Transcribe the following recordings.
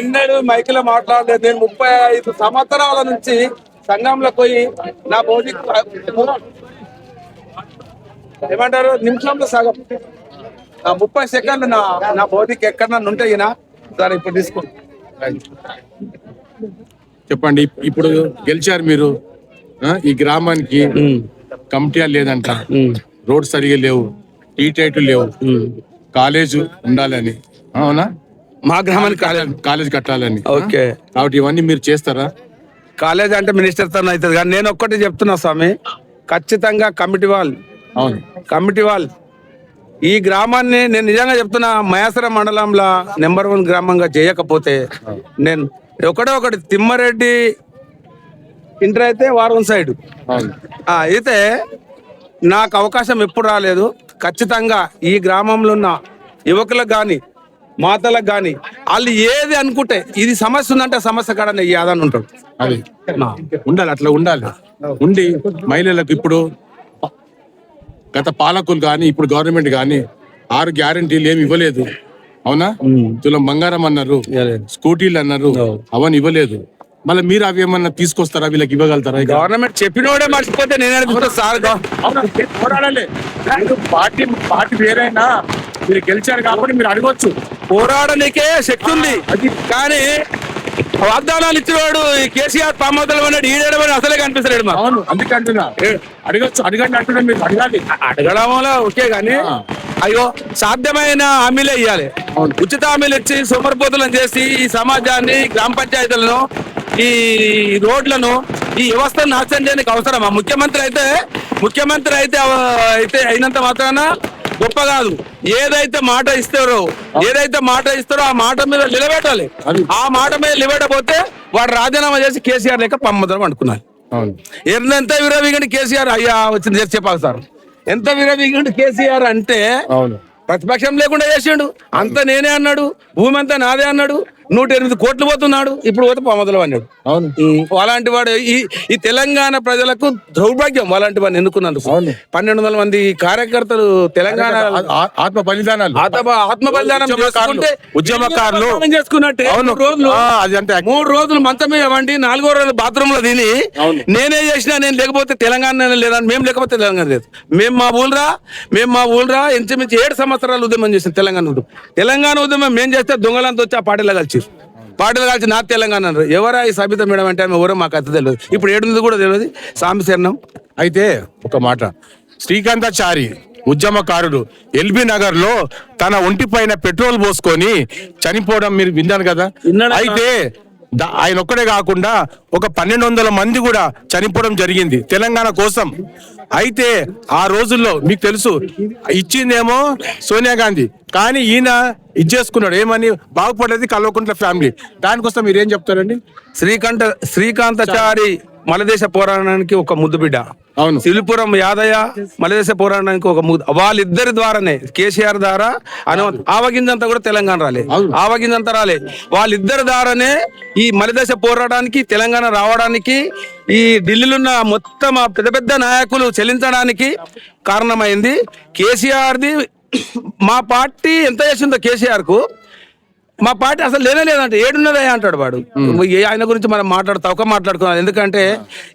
ఎన్నడూ మైకిలో మాట్లాడలేదు నేను ముప్పై ఐదు సంవత్సరాల నుంచి సంఘంలో పోయి నా భౌతిక ఏమంటారు? నిమిషంలో సగం. ఆ ముప్పై సెకండ్లు నా నా భౌతిక ఎక్కడన్నా ఉంటాయి ఈయన సరే ఇప్పుడు తీసుకో. చెప్పండి ఇప్- ఇప్పుడు గెలిచారు మీరు. ఆ, ఈ గ్రామానికి కమిటీ లేదంట. రోడ్ సరిగా లేవు టీ టైట్లు లేవు. కాలేజ్ ఉండాలని. అవునా? మా గ్రామానికి కాలేజ్ కాలేజ్ కట్టాలని. ఓకే. కాబట్టి ఇవన్నీ మీరు చేస్తారా? కాలేజ్ అంటే మినిస్టర్తో అవుతుంది కానీ నేను ఒక్కటి చెప్తున్నా స్వామి ఖచ్చితంగా కమిటీ వాళ్ళు అవును. కమిటీ వాళ్ళు ఈ గ్రామాన్ని నేను నిజంగా చెప్తున్నా మయాసర మండలంలో నెంబర్ వన్ గ్రామంగా చేయకపోతే నేను ఒకటే ఒకటి తిమ్మారెడ్డి ఇంటర్ అయితే వారం సైడ్. అవును. అయితే నాకు అవకాశం ఎప్పుడు రాలేదు. ఖచ్చితంగా ఈ గ్రామంలో ఉన్న యువకులకు కానీ మాతలకు కానీ వాళ్ళు ఏది అనుకుంటే ఇది సమస్య ఉందంటే సమస్య కాడ ఈ ఆదాన్ని ఉంటాడు. అది. ఉండాలి అట్లా ఉండాలి. ఉండి మహిళలకు ఇప్పుడు గత పాలకులు కానీ ఇప్పుడు గవర్నమెంట్ కానీ ఆరు గ్యారంటీలు ఏమి ఇవ్వలేదు. అవునా? తులం బంగారం అన్నారు స్కూటీలు అన్నారు అవన్నీ ఇవ్వలేదు. మళ్ళీ మీరు అవి ఏమన్నా తీసుకొస్తారా వీళ్ళకి ఇవ్వగలుగుతారా? గవర్నమెంట్ చెప్పినోడే మర్చిపోతే నేను సార్ పార్టీ పార్టీ వేరైనా మీరు గెలిచారు కాబట్టి మీరు అడగొచ్చు. పోరాడనికే శక్తి ఉంది కానీ వాగ్దానాలు ఇచ్చినవాడు ఈ కేసీఆర్ పామోదలు అన్నాడు ఈడేయడం అసలే కనిపిస్తలేడు మాకు. అవును అందుకే అంటున్నా. అడగొచ్చు అడగండి అంటున్నా మీరు అడగాలి. అడగడం వల్ల ఓకే గానీ అయ్యో సాధ్యమైన హామీలే ఇవ్వాలి ఉచిత హామీలు ఇచ్చి సోమరిపోతులను చేసి ఈ సమాజాన్ని గ్రామ పంచాయతీలను ఈ రోడ్లను ఈ వ్యవస్థను నాశనం చేయడానికి అవసరమా? ముఖ్యమంత్రి అయితే ముఖ్యమంత్రి అయితే అయితే అయినంత మాత్రాన గొప్ప కాదు. ఏదైతే మాట ఇస్తారో ఏదైతే మాట ఇస్తారో ఆ మాట మీద నిలబెట్టాలి. ఆ మాట మీద నిలబెట్టకపోతే వాడు రాజీనామా చేసి కేసీఆర్ లేక పమ్మదరం అనుకున్నారు ఎంత విరవీగండి కేసీఆర్? అయ్యా వచ్చింది చేసి చెప్పాలి సార్. ఎంత విరవీగండి కేసీఆర్ అంటే ప్రతిపక్షం లేకుండా చేసిండు. అంత నేనే అన్నాడు భూమి అంతా నాదే అన్నాడు. నూట ఎనిమిది కోట్లు పోతున్నాడు. ఇప్పుడు పోతే పొమ్మదలు అన్నాడు అవును. అలాంటి వాడు ఈ ఈ తెలంగాణ ప్రజలకు దౌర్భాగ్యం అలాంటి వాడిని ఎన్నుకున్నందుకు. పన్నెండు వందల మంది కార్యకర్తలు తెలంగాణ ఆత్మ బలిదానాలు. ఆత్మ బలిదానం ఉద్యమకారులు. చేసుకున్నట్టే? రోజులు. మూడు రోజులు మంచం మీద వండి నాలుగో రోజు బాత్రూమ్లో తిని నేనే చేసినా నేను లేకపోతే తెలంగాణ లేదని మేము లేకపోతే తెలంగాణ లేదు. మేము మా ఊళ్ళరా? మేము మా ఊళ్ళరా? ఇంచుమించు ఏడు సంవత్సరాలు ఉద్యమం చేసాం తెలంగాణ ఉద్యమం. తెలంగాణ ఉద్యమం మేము చేస్తే దొంగలంతా వచ్చి ఆ పార్టీలో కలిసి. పార్టీలో కలిసి నా తెలంగాణ అన్నారు. ఎవరా ఈ సబిత మేడం అంటే ఆమె ఎవరో మాకు అర్థం తెలియదు ఇప్పుడు ఏడుంది కూడా తెలియదు సామి శరణం. అయితే ఒక మాట. శ్రీకాంతాచారి ఉద్యమకారుడు ఎల్బీ నగర్లో తన ఒంటి పైన పెట్రోల్ పోసుకొని చనిపోవడం మీరు విన్నారు కదా? విన్నాను. అయితే ఆయన ఒక్కడే కాకుండా ఒక పన్నెండు వందల మంది కూడా చనిపోవడం జరిగింది తెలంగాణ కోసం. అయితే ఆ రోజుల్లో మీకు తెలుసు ఇచ్చిందేమో సోనియా గాంధీ. కానీ ఈయన ఇచ్చేసుకున్నాడు ఏమని? బాగుపడేది కల్వకుంట్ల ఫ్యామిలీ. దానికోసం మీరు ఏం చెప్తారండి? శ్రీకంఠ శ్రీకాంతచారి మలదేశ పోరాటానికి ఒక ముద్దు బిడ్డ అవును. సిలిపురం యాదయ్య మలదేశ పోరాటానికి ఒక ముద్దు వాళ్ళిద్దరి ద్వారానే కేసీఆర్ ద్వారా అను ఆవగింజంతా కూడా తెలంగాణ రాలే. ఆవగింజంతా రాలే. వాళ్ళిద్దరి ద్వారానే ఈ మలదేశ పోరాటానికి తెలంగాణ రావడానికి ఈ ఢిల్లీలో ఉన్న మొత్తం ఆ పెద్ద పెద్ద నాయకులు చెల్లించడానికి కారణమైంది. కేసీఆర్ది మా పార్టీ ఎంత చేసిందో కేసీఆర్కు మా పార్టీ అసలు లేనే లేదంటే. ఏడున్నదే అంటాడు వాడు. ఏ- ఆయన గురించి మనం మాట్లాడుతా ఒక మాట్లాడుకున్నాం ఎందుకంటే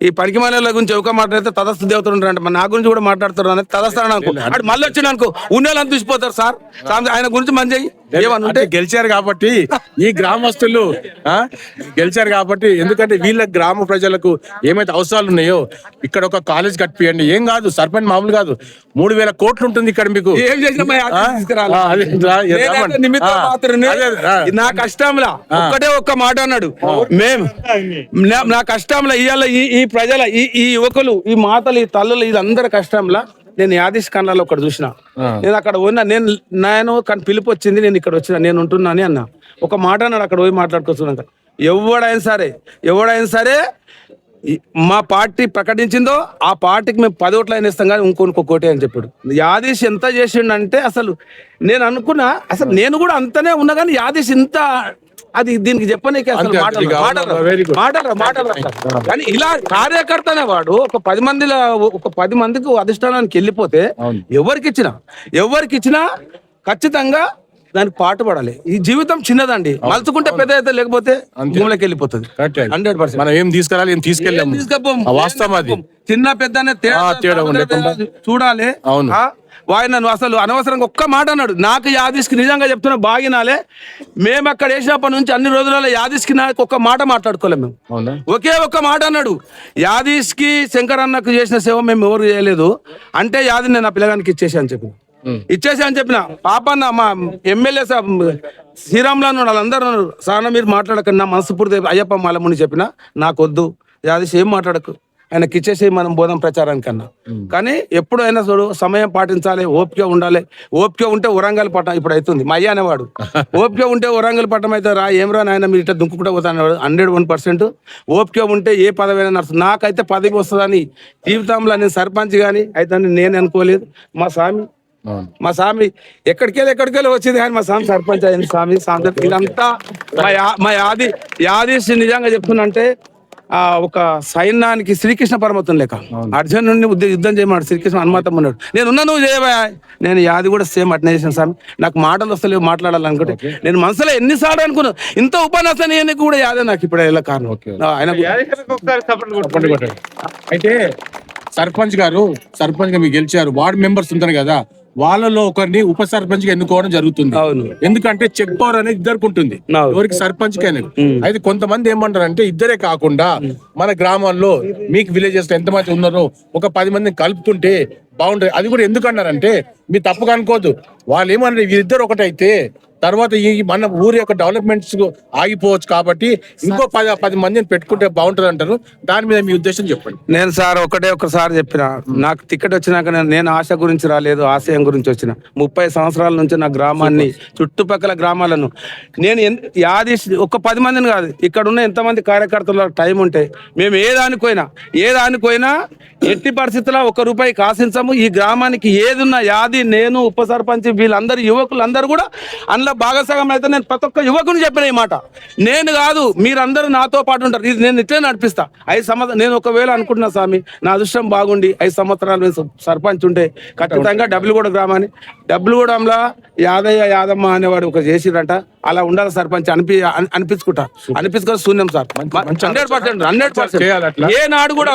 ఈ పనికి మనల గురించి ఒక మాట్లాడితే తదస్తు దేవతలు ఉంటారు అంటే మరి నా గురించి కూడా మాట్లాడుతారు అనేది తదస్తాను అనుకో. మళ్ళీ వచ్చిన అనుకో. ఉన్నోళ్ళని చూసిపోతారు సార్. సార్ ఆయన గురించి మంచి ఏమన్నా ఉంటే అంటే గెలిచారు కాబట్టి ఈ గ్రామస్తులు ఆ, గెలిచారు కాబట్టి ఎందుకంటే వీళ్ళ గ్రామ ప్రజలకు ఏమైతే అవసరాలు ఉన్నాయో ఇక్కడ ఒక కాలేజ్ కట్టియండి ఏం కాదు సర్పంచ్ మామూలు కాదు. మూడు వేల కోట్లు ఉంటుంది ఇక్కడ మీకు. నా కష్టంలా ఒక్కటే ఒక్క మాట అన్నాడు. మేం నా- కష్టంలో ఇవాళ ఈ ప్రజల ఈ ఈ యువకులు ఈ మాతలు ఈ తల్లులు వీళ్ళందరి కష్టంలా నేను యాదిష్ కన్నాలో ఒకటి చూసిన. నేను అక్కడ ఉన్నా నేను నేను కానీ పిలుపు వచ్చింది నేను ఇక్కడ వచ్చిన నేను ఉంటున్నాను అన్న. ఒక మాట అన్నాడు అక్కడ పోయి మాట్లాడుకొస్తున్నాక ఎవడైనా సరే ఎవడైనా సరే మా పార్టీ ప్రకటించిందో ఆ పార్టీకి మేము పది ఓట్లు అయినా ఇస్తాం కానీ ఇంకో ఇంకో కోటి అని చెప్పాడు. యాదీష్ ఎంత చేసిండంటే అసలు నేను అనుకున్నా అసలు నేను కూడా అంతనే ఉన్నా కానీ యాదీష్ ఇంత అది దీనికి చెప్పనీకి అసలు మాటలు మాటలు. మాటలు మాటలు. కానీ ఇలా కార్యకర్తనే వాడు ఒక పది మందిలో ఒక పది మందికి అధిష్టానానికి వెళ్ళిపోతే ఎవరికి ఇచ్చినా ఎవరికి ఇచ్చినా ఖచ్చితంగా దానికి పాటు పడాలి ఈ జీవితం చిన్నదండి. మలుచుకుంటే పెద్ద అయితే లేకపోతే భూమిలోకి వెళ్ళిపోతుంది. Hundred percent. మనం ఏం తీసుకురాలి ఏం తీసుకెళ్ళాము వాస్తవం అది. చిన్న పెద్ద తేడా. చూడాలి. అవును. ఆ, వాయన నన్ను అసలు అనవసరంగా ఒక్క మాట అన్నాడు. నాకు యాదిష్కి నిజంగా చెప్తున్నా బాగినాలే. మేము అక్కడ వేసినప్పటి నుంచి అన్ని రోజులలో యాదిష్కి నాకు ఒక్క మాట మాట్లాడుకోలేము మేము. ఒకే ఒక్క మాట అన్నాడు. యాదీష్కి శంకర్ అన్నకు చేసిన సేవ మేము ఎవరు చేయలేదు. అంటే యాది నేను నా పిల్లగానికి ఇచ్చేసి అని చెప్పిన. ఇచ్చేసి అని చెప్పిన. పాపన్న మా ఎమ్మెల్యే సాబ్ శ్రీరామ్లో వాళ్ళందరూ. సార్ మీరు మాట్లాడకండి నా మనసు పూర్తి అయ్యప్ప మాలముని చెప్పిన నాకు వద్దు యాదీష్ ఏం మాట్లాడకు. ఆయనకి ఇచ్చేసి మనం బోధం ప్రచారానికి అన్నా కానీ ఎప్పుడైనా చూడు సమయం పాటించాలి ఓపిక ఉండాలి. ఓపిక ఉంటే వరంగల్ పట్టం ఇప్పుడు అవుతుంది మా అయ్య అనేవాడు. ఓపిక ఉంటే వరంగల్ పట్టం అయితే రా ఏం రా నాయన మీరు ఇట్లా దుంకుకుంటూ పోతాను హండ్రెడ్ వన్ పర్సెంట్. ఓపిక ఉంటే ఏ పదవైనా నడుస్తుంది. నాకైతే పదవి వస్తుందని జీవితంలో నేను సర్పంచ్ కానీ అయితే నేను అనుకోలేదు. మా స్వామి మా స్వామి ఎక్కడికెళ్ళి ఎక్కడికెళ్ళి వచ్చింది కానీ మా స్వామి సర్పంచ్ అయింది. స్వామి స్వామి ఇదంతా మా యాది యాదీష్ నిజంగా చెప్తున్నంటే ఆ ఒక సైన్యానికి శ్రీకృష్ణ పరమతం లేక. అర్జున్ నుండి యుద్ధం చేయమన్నాడు శ్రీకృష్ణ హనుమంతం ఉన్నాడు నేను ఉన్నా నువ్వు చేయబా నేను యాది కూడా సేమ్ అట్నే చేసిన స్వామి నాకు మాటలు వస్తలేవు మాట్లాడాలనుకుంటే. నేను మనసులో ఎన్నిసార్లు అనుకున్నా ఇంత ఉపన్యాసం నేను కూడా యాదే నాకు ఇప్పుడు ఎలా కారణం? ఆయన. అయితే సర్పంచ్ గారు సర్పంచ్గా మీరు గెలిచారు వార్డు మెంబర్స్ ఉంటారు కదా వాళ్ళలో ఒకరిని ఉప సర్పంచ్గా ఎన్నుకోవడం జరుగుతుంది. అవును. ఎందుకంటే చెక్ పవర్ అనేది ఇద్దరికి ఉంటుంది. ఎవరికి సర్పంచ్కి అనేది అయితే కొంతమంది ఏమంటారు అంటే ఇద్దరే కాకుండా మన గ్రామాల్లో మీకు విలేజెస్లో ఎంతమంది ఉన్నారో ఒక పది మందిని కలుపుతుంటే బాగుంటుంది అది కూడా ఎందుకు అన్నారంటే మీ తప్పుగా అనుకోవద్దు. వాళ్ళు ఏమన్నారు వీరిద్దరు ఒకటైతే తర్వాత ఈ మన ఊరి యొక్క డెవలప్మెంట్స్ ఆగిపోవచ్చు కాబట్టి ఇంకో పది పది మందిని పెట్టుకుంటే బాగుంటుంది అంటారు దాని మీద మీ ఉద్దేశం చెప్పండి. నేను సార్ ఒకటే ఒకసారి చెప్పిన. నాకు టికెట్ వచ్చినాక నేను- ఆశ గురించి రాలేదు ఆశయం గురించి వచ్చిన. ముప్పై సంవత్సరాల నుంచి నా గ్రామాన్ని చుట్టుపక్కల గ్రామాలను. నేను యాది ఒక పది మందిని కాదు ఇక్కడ ఉన్న ఎంతమంది కార్యకర్తల టైం ఉంటే మేము ఏ దానికి పోయినా ఏ దానికి పోయినా ఎట్టి పరిస్థితుల్లో ఒక రూపాయి కాసించము. ఈ గ్రామానికి ఏది ఉన్నా మోదీ నేను ఉప సర్పంచ్ వీళ్ళందరూ యువకులు అందరూ కూడా అందులో భాగస్వామ్యం అయితే నేను ప్రతి ఒక్క యువకుని చెప్పిన ఈ మాట. నేను కాదు మీరందరూ నాతో పాటు ఉంటారు. ఇది నేను ఇట్లే నడిపిస్తా. ఐదు సంవత్సరాలు నేను ఒకవేళ అనుకుంటున్నా స్వామి నా అదృష్టం బాగుండి ఐదు సంవత్సరాలు నేను సర్పంచ్ ఉంటే ఖచ్చితంగా డబ్బులు కూడా గ్రామాన్ని డబ్బులు కూడా యాదయ్య యాదమ్మ అనేవాడు ఒక చేసిరంట అలా ఉండాలి సర్పంచ్ అనిపి అన్- అనిపించుకుంటా. అనిపించుకొని శూన్యం సార్. హండ్రెడ్ పర్సెంట్ హండ్రెడ్ అట్లా. ఏ నాడు కూడా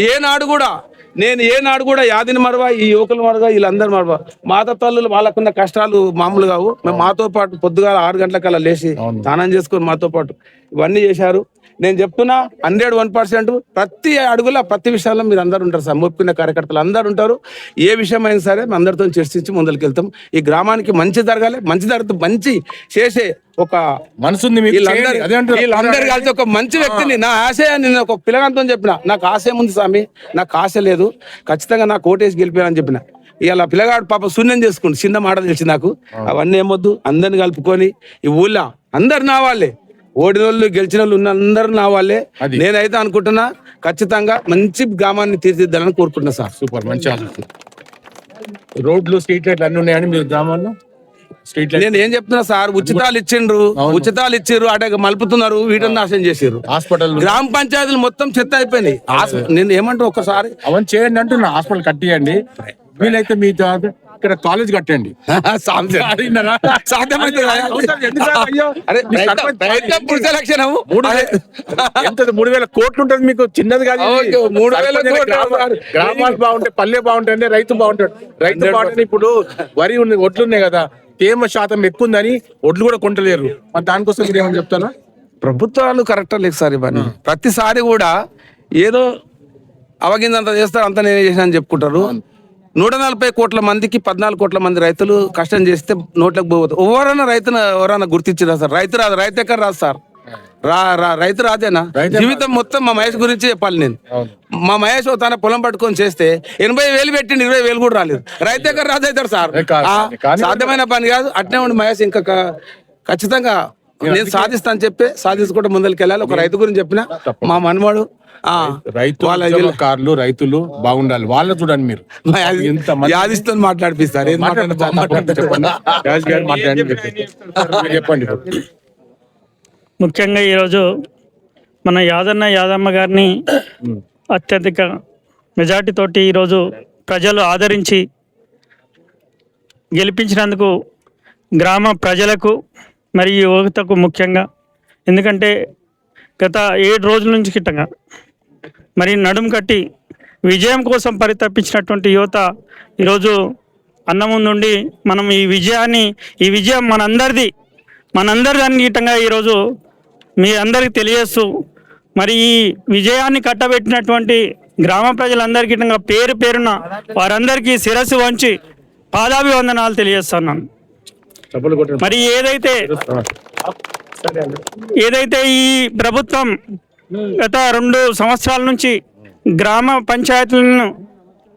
ఏ నాడు కూడా నేను ఏ నాడు కూడా యాదిని మరవా ఈ యువకులు మరవా వీళ్ళందరూ మరవా. మాత తల్లులు వాళ్ళకున్న కష్టాలు మామూలు కావు. మేము మాతో పాటు పొద్దుగా ఆరు గంటలకల్లా లేచి స్నానం చేసుకొని మాతో పాటు ఇవన్నీ చేశారు. నేను చెప్తున్నా హండ్రెడ్ వన్ పర్సెంట్ ప్రతి అడుగుల ప్రతి విషయాల్లో మీరు అందరు ఉంటారు సార్. మొప్పుకున్న కార్యకర్తలు అందరు ఉంటారు. ఏ విషయం అయినా సరే మేము అందరితో చర్చించి ముందరికి వెళ్తాం. ఈ గ్రామానికి మంచి జరగాలి మంచి జరుగుతుంది మంచి చేసే ఒక మనసుంది వీళ్ళందరూ కలిసి ఒక మంచి వ్యక్తిని నా ఆశయాన్ని నేను ఒక పిల్లగాంతో చెప్పిన. నాకు ఆశయం ఉంది స్వామి? నాకు ఆశ లేదు. ఖచ్చితంగా నాకు ఓటేసి గెలిపానని చెప్పిన. ఇలా పిల్లగాడు పాప శూన్యం చేసుకుంటు చిన్న మాట తెలిసి నాకు. అవన్నీ ఏమొద్దు. అందరిని కలుపుకొని ఈ ఊళ్ళో అందరు నా వాళ్ళే. ఓడిన వాళ్ళు గెలిచిన వాళ్ళు ఉన్న అందరు నా వాళ్ళే. నేనైతే అనుకుంటున్నా ఖచ్చితంగా మంచి గ్రామాన్ని తీర్చిదిద్దాలని కోరుకుంటున్నా సార్. సూపర్ మంచి ఆలోచన. రోడ్లు స్ట్రీట్ లైట్లు అన్ని ఉన్నాయని మీరు గ్రామాల్లో స్ట్రీట్ లైట్. నేను ఏం చెప్తున్నా సార్ ఉచితాలు ఇచ్చిండ్రు. ఉచితాలు ఇచ్చిర్రు అటే మలుపుతున్నారు వీటిని నాశనం చేసిర్రు. హాస్పిటల్ గ్రామ పంచాయతీలు మొత్తం చెత్త అయిపోయినాయి. హాస్ప- నేను ఏమంటా ఒకసారి? అవన్నీ చేయండి అంటున్నా హాస్పిటల్ కట్టియండి. వీలైతే మీ ఇక్కడ కాలేజ్ కట్టండి. మూడు వేల- కోట్లు ఉంటుంది మీకు? చిన్నది కాదు మూడు వేల. గ్రామాలు బాగుంటాయి పల్లె బాగుంటాయి రైతు బాగుంటాడు. రైతు బాగుంటే ఇప్పుడు వరి ఉంది ఒడ్లు ఉన్నాయి కదా తేమ శాతం ఎక్కువ ఉందని ఒడ్లు కూడా కొంటలేరు. మరి దానికోసం మీరు ఏమని చెప్తారా? ప్రభుత్వాలు కరెక్ట్ లేదు సార్ ఇవన్నీ. ప్రతిసారి కూడా ఏదో అవగిందంత చేస్తారు అంత నేనే చేసిన అని చెప్పుకుంటారు. నూట నలభై కోట్ల మందికి పద్నాలుగు కోట్ల మంది రైతులు కష్టం చేస్తే నోట్లకు పోవద్దు. ఎవరైనా రైతును ఎవరైనా గుర్తించారా సార్? రైతు రాదు రైతు ఎక్కడ రాదు సార్? రా రా రైతు రాదేనా? జీవితం మొత్తం మా మహేష్ గురించి చెప్పాలి నేను. మా మహేష్ తన పొలం పట్టుకొని చేస్తే ఎనభై వేలు పెట్టిండు ఇరవై వేలు కూడా రాలేదు. రైతు ఎక్కడ రాదు అవుతారు సార్ సాధ్యమైన పని కాదు. అట్నే ఉండి మహేష్ ఇంకా ఖచ్చితంగా నేను సాధిస్తాను చెప్పి సాధించుకుంటే ముందరికి వెళ్ళాలి ఒక రైతు గురించి చెప్పిన మా మనవాడు ఆ, రైతు వాళ్ళ కార్లు రైతులు బాగుండాలి. వాళ్ళ చూడండి మీరు. యాదిస్తో మాట్లాడిపిస్తారు. చెప్పండి. ముఖ్యంగా ఈరోజు మన యాదన్న యాదమ్మ గారిని అత్యధిక మెజార్టీ తోటి ఈరోజు ప్రజలు ఆదరించి గెలిపించినందుకు గ్రామ ప్రజలకు మరి ఈ యువతకు ముఖ్యంగా. ఎందుకంటే గత ఏడు రోజుల నుంచి కిట్టంగా. మరి నడుం కట్టి విజయం కోసం పరితపించినటువంటి యువత ఈరోజు అన్న ముందుండి మనం ఈ విజయాన్ని ఈ విజయం మనందరిది. మనందరిది అన్నిటంగా ఈరోజు మీ అందరికీ తెలియజేస్తూ మరి ఈ విజయాన్ని కట్టబెట్టినటువంటి గ్రామ ప్రజలందరికీ పేరు పేరున వారందరికీ శిరస్సు వంచి పాదాభివందనాలు తెలియజేస్తున్నాను. మరి ఏదైతే ఏదైతే ఈ ప్రభుత్వం గత రెండు సంవత్సరాల నుంచి గ్రామ పంచాయతీలను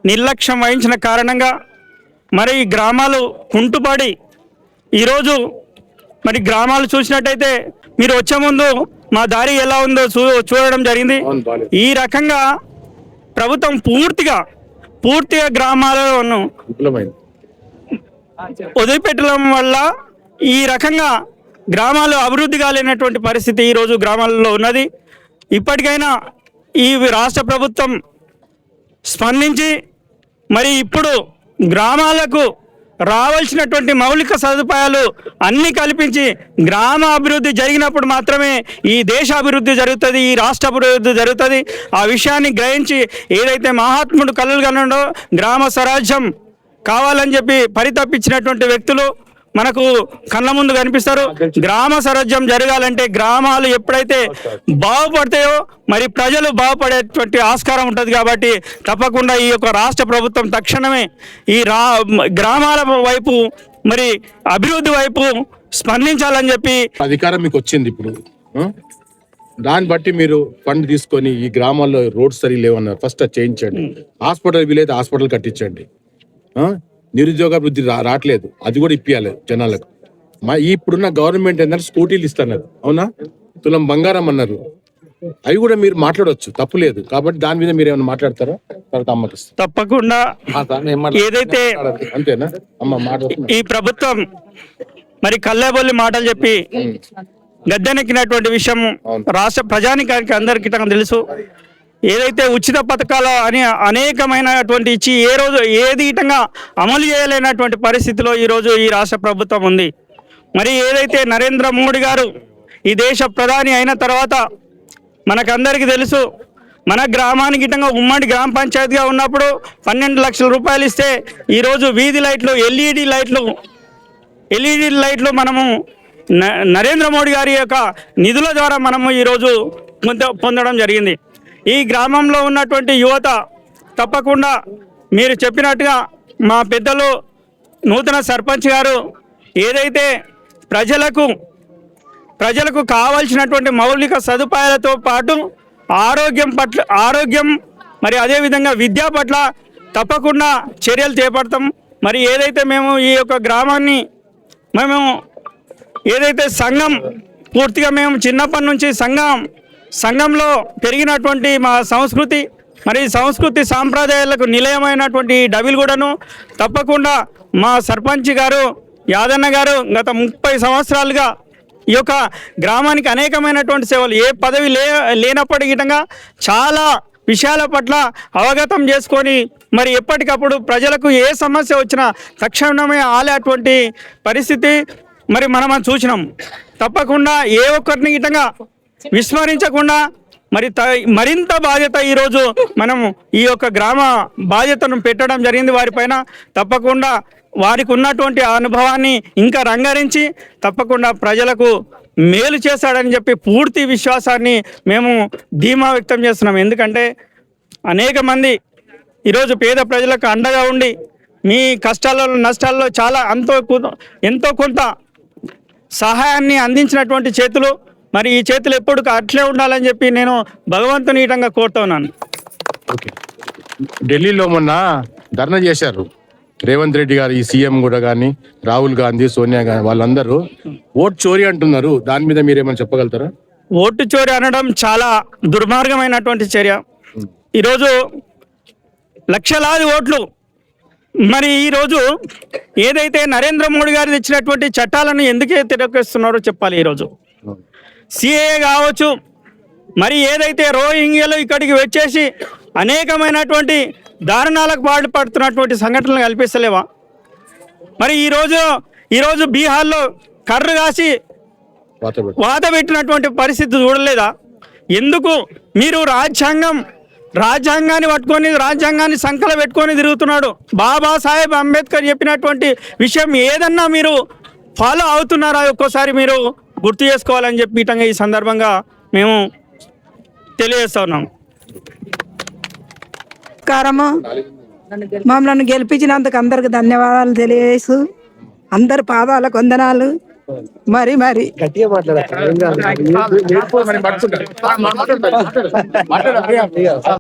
నిర్లక్ష్యం వహించిన కారణంగా మరి ఈ గ్రామాలు కుంటుపడి ఈరోజు మరి గ్రామాలు చూసినట్టయితే మీరు వచ్చే ముందు మా దారి ఎలా ఉందో చూ చూడడం జరిగింది. ఈ రకంగా ప్రభుత్వం పూర్తిగా పూర్తిగా గ్రామాలను వదిలిపెట్టడం వల్ల ఈ రకంగా గ్రామాలు అభివృద్ధి కాలేనటువంటి పరిస్థితి ఈరోజు గ్రామాలలో ఉన్నది. ఇప్పటికైనా ఈ రాష్ట్ర ప్రభుత్వం స్పందించి మరి ఇప్పుడు గ్రామాలకు రావాల్సినటువంటి మౌలిక సదుపాయాలు అన్నీ కల్పించి గ్రామ అభివృద్ధి జరిగినప్పుడు మాత్రమే ఈ దేశ అభివృద్ధి జరుగుతుంది ఈ రాష్ట్ర అభివృద్ధి జరుగుతుంది. ఆ విషయాన్ని గ్రహించి ఏదైతే మహాత్ముడు కలలు కన్నాడో గ్రామ స్వరాజ్యం కావాలని చెప్పి పరితపించినటువంటి వ్యక్తులు మనకు కళ్ళ ముందు కనిపిస్తారు. గ్రామ స్వరాజ్యం జరగాలంటే గ్రామాలు ఎప్పుడైతే బాగుపడతాయో మరి ప్రజలు బాగుపడేటువంటి ఆస్కారం ఉంటుంది కాబట్టి తప్పకుండా ఈ యొక్క రాష్ట్ర ప్రభుత్వం తక్షణమే ఈ రా గ్రామాల వైపు మరి అభివృద్ధి వైపు స్పందించాలని చెప్పి అధికారం మీకు వచ్చింది ఇప్పుడు? దాన్ని బట్టి మీరు ఫండ్ తీసుకొని ఈ గ్రామాల్లో రోడ్స్ సరిగా లేవన్నారు ఫస్ట్ చేయించండి. హాస్పిటల్ వీలైతే హాస్పిటల్ కట్టించండి? నిరుద్యోగ అభివృద్ధి రావట్లేదు అది కూడా ఇప్పియాలి జనాలకు. మా ఇప్పుడున్న గవర్నమెంట్ ఏంటంటే స్కూటీలు ఇస్తున్నారు. అవునా? తులం బంగారం అన్నారు. అవి కూడా మీరు మాట్లాడవచ్చు తప్పు లేదు. కాబట్టి దాని మీద మీరు ఏమైనా మాట్లాడతారా? తర్వాత అమ్మకి. తప్పకుండా. ఏదైతే అంతేనా? అమ్మ ఈ ప్రభుత్వం మరి కల్లేబొల్లి మాటలు చెప్పి గద్దెనెక్కినటువంటి విషయం రాష్ట్ర ప్రజానికానికి అందరికీ తెలుసు. ఏదైతే ఉచిత పథకాలు అని అనేకమైనటువంటి ఇచ్చి ఏ రోజు ఏది ఇటంగా అమలు చేయలేనటువంటి పరిస్థితిలో ఈరోజు ఈ రాష్ట్ర ప్రభుత్వం ఉంది. మరి ఏదైతే నరేంద్ర మోడీ గారు ఈ దేశ ప్రధాని అయిన తర్వాత మనకందరికీ తెలుసు మన గ్రామానికి ఇటంగా ఉమ్మడి గ్రామ పంచాయతీగా ఉన్నప్పుడు పన్నెండు లక్షల రూపాయలు ఇస్తే ఈరోజు వీధి లైట్లు ఎల్ఈడి లైట్లు ఎల్ఈడి లైట్లు మనము న- నరేంద్ర మోడీ గారి యొక్క నిధుల ద్వారా మనము ఈరోజు పొంద- పొందడం జరిగింది. ఈ గ్రామంలో ఉన్నటువంటి యువత తప్పకుండా మీరు చెప్పినట్టుగా మా పెద్దలు నూతన సర్పంచ్ గారు ఏదైతే ప్రజలకు ప్రజలకు కావాల్సినటువంటి మౌలిక సదుపాయాలతో పాటు ఆరోగ్యం పట్ల ఆరోగ్యం మరి అదేవిధంగా విద్య పట్ల తప్పకుండా చర్యలు చేపడతాం. మరి ఏదైతే మేము ఈ యొక్క గ్రామాన్ని మేము ఏదైతే సంఘం పూర్తిగా మేము చిన్నప్పటి నుంచి సంఘం సంఘంలో పెరిగినటువంటి మా సంస్కృతి మరి సంస్కృతి సాంప్రదాయాలకు నిలయమైనటువంటి డబిల్గూడను తప్పకుండా మా సర్పంచ్ గారు యాదన్న గారు గత ముప్పై సంవత్సరాలుగా ఈ యొక్క గ్రామానికి అనేకమైనటువంటి సేవలు ఏ పదవి లే లేనప్పటికీటంగా చాలా విషయాల పట్ల అవగతం చేసుకొని మరి ఎప్పటికప్పుడు ప్రజలకు ఏ సమస్య వచ్చినా తక్షణమే ఆలేటువంటి పరిస్థితి మరి మనం చూసినాం. తప్పకుండా ఏ ఒక్కరిని ఇటంగా విస్మరించకుండా మరి త మరింత బాధ్యత ఈరోజు మనం ఈ యొక్క గ్రామ బాధ్యతను పెట్టడం జరిగింది. వారిపైన తప్పకుండా వారికి ఉన్నటువంటి ఆ అనుభవాన్ని ఇంకా రంగరించి తప్పకుండా ప్రజలకు మేలు చేశాడని చెప్పి పూర్తి విశ్వాసాన్ని మేము ధీమా వ్యక్తం చేస్తున్నాం. ఎందుకంటే అనేక మంది ఈరోజు పేద ప్రజలకు అండగా ఉండి మీ కష్టాలలో నష్టాల్లో చాలా అంతో ఎంతో కొంత సహాయాన్ని అందించినటువంటి చేతులు మరి ఈ చేతులు ఎప్పుడు అట్లే ఉండాలని చెప్పి నేను భగవంతుని ఈటంగా కోరుతున్నాను ఓకే. ఢిల్లీలో మొన్న ధర్నా చేశారు. రేవంత్ రెడ్డి గారు ఈ సీఎం కూడా కానీ రాహుల్ గాంధీ సోనియా గాంధీ వాళ్ళందరూ ఓట్ చోరీ అంటున్నారు. దాని మీద మీరేమైనా చెప్పగలుగుతారా? ఓటు చోరీ అనడం చాలా దుర్మార్గమైనటువంటి చర్య. ఈరోజు లక్షలాది ఓట్లు. మరి ఈరోజు ఏదైతే నరేంద్ర మోడీ గారు తెచ్చినటువంటి చట్టాలను ఎందుకే తిరస్కరిస్తున్నారో చెప్పాలి ఈరోజు. సిఏ కావచ్చు. మరి ఏదైతే రోహింగ్యాలు ఇక్కడికి వచ్చేసి అనేకమైనటువంటి దారుణాలకు పాటుపడుతున్నటువంటి సంఘటనలు కల్పిస్తలేవా? మరి ఈరోజు ఈరోజు బీహార్లో కర్రు కాసి వాత పెట్టినటువంటి పరిస్థితి చూడలేదా? ఎందుకు? మీరు రాజ్యాంగం రాజ్యాంగాన్ని పట్టుకొని రాజ్యాంగాన్ని సంకల పెట్టుకొని తిరుగుతున్నాడు. బాబాసాహెబ్ అంబేద్కర్ చెప్పినటువంటి విషయం ఏదన్నా మీరు ఫాలో అవుతున్నారా ఒక్కోసారి మీరు? గుర్తు చేసుకోవాలని చెప్పి ఈ సందర్భంగా మేము తెలియజేస్తా ఉన్నాం నమస్కారము మమ్మల్ని గెలిపించినందుకు అందరికి ధన్యవాదాలు తెలియజేసు అందరి పాదాల కొందనాలు మరి మరి. మాట్లాడు.